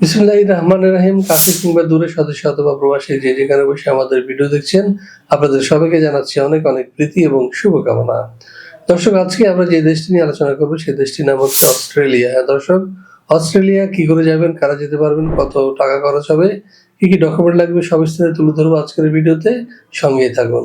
বিসমুল্লাহ রহমান রাহিম, কাছে কিংবা দূরে সদস্য অথবা প্রবাসী যে যেখানে বসে আমাদের ভিডিও দেখছেন, আপনাদের সবাইকে জানাচ্ছি অনেক অনেক প্রীতি এবং শুভকামনা। দর্শক, আজকে আমরা যে দেশটি নিয়ে আলোচনা করব সেই দেশটির নাম হচ্ছে অস্ট্রেলিয়া। দর্শক, অস্ট্রেলিয়া কি করে যাবেন, কারা যেতে পারবেন, কত টাকা খরচ হবে, কি কি ডকুমেন্ট লাগবে, সব বিস্তারিত তুলে ধরবো আজকের ভিডিওতে। সঙ্গেই থাকুন।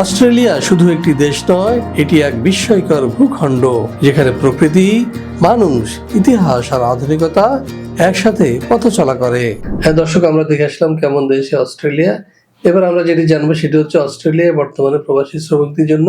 অস্ট্রেলিয়া শুধু একটি দেশ নয়, এটি এক বিস্ময়কর ভূখণ্ড, যেখানে প্রকৃতি, মানুষ, ইতিহাস আর আধুনিকতা একসাথে পথ চলা করে। হ্যাঁ দর্শক, আমরা দেখে আসলাম কেমন দেশে অস্ট্রেলিয়া। এবার আমরা যেটি জানব সেটি হচ্ছে অস্ট্রেলিয়া বর্তমানে প্রবাসী শ্রমিকদের জন্য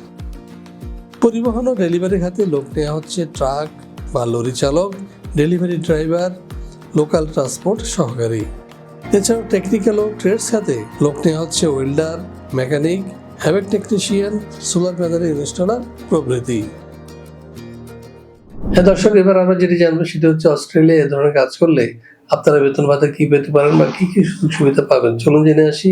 পরিবহন ও ডেলিভারি খাতে লোক নেওয়া হচ্ছে ট্রাক বা লরি চালক, ডেলিভারি ড্রাইভার, লোকাল ট্রান্সপোর্ট সহকারী। এছাড়াও টেকনিক্যাল ও ট্রেডস খাতে লোক নেওয়া হচ্ছে welder mechanic HVAC technician solar panel installer প্রভৃতি। হ্যাঁ দর্শক, এবার আমরা যেটি জানব সেটা হচ্ছে অস্ট্রেলিয়া এ ধরনের কাজ করলে আপনারা বেতন ভাতা কি পেতে পারেন বা কি কি সুযোগ সুবিধা পাবেন? চলুন জেনে আসি।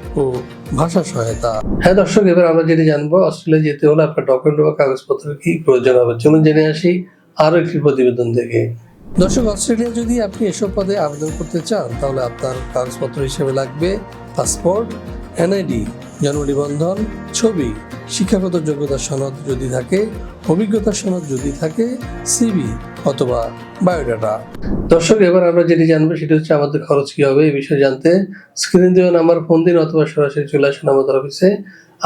ও ভাষা সহায়তা। হ্যাঁ দর্শক, এবার আমরা যেটি জানব, অস্ট্রেলিয়া যেতে হলে আপনার ডকুমেন্ট বা কাগজপত্র কি প্রয়োজন হবে? চলুন জেনে আসি আরও একটি প্রতিবেদন থেকে। দর্শক, অস্ট্রেলিয়া যদি আপনি এসব পদে আবেদন করতে চান, তাহলে আপনার কাগজপত্র হিসেবে লাগবে পাসপোর্ট, এনআইডি জন্ম নিবন্ধন ছবি শিক্ষাগত যোগ্যতা সনদ যদি থাকে, অভিজ্ঞতা সনদ যদি থাকে সিবি অথবা বায়োডাটা। দর্শক, এবার আমরা যেটি জানব সেটা হচ্ছে আমাদের খরচ কি হবে এই বিষয়ে জানতে। স্ক্রিন দেওয়া নাম্বার, ফোন দিন অথবা সরাসরি চলে আসুন আমাদের অফিসে।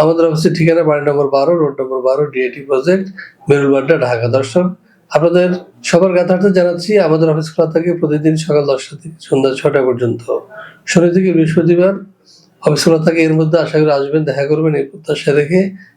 আমাদের অফিসের ঠিকানা বাড়ি নম্বর বারো, রোড নম্বর বারো ডিএটি প্রজেক্ট মেরুলবাড্ডা, ঢাকা। দর্শক, আপনাদের সবার গাথার্থে জানাচ্ছি, আমাদের অফিস খোলা থাকে প্রতিদিন সকাল দশটা থেকে সন্ধ্যা ছটা পর্যন্ত। শনি থেকে বৃহস্পতিবার অফিস খোলা থাকে। এর মধ্যে আশা করি আসবেন, দেখা করবেন এই প্রত্যাশা রেখে।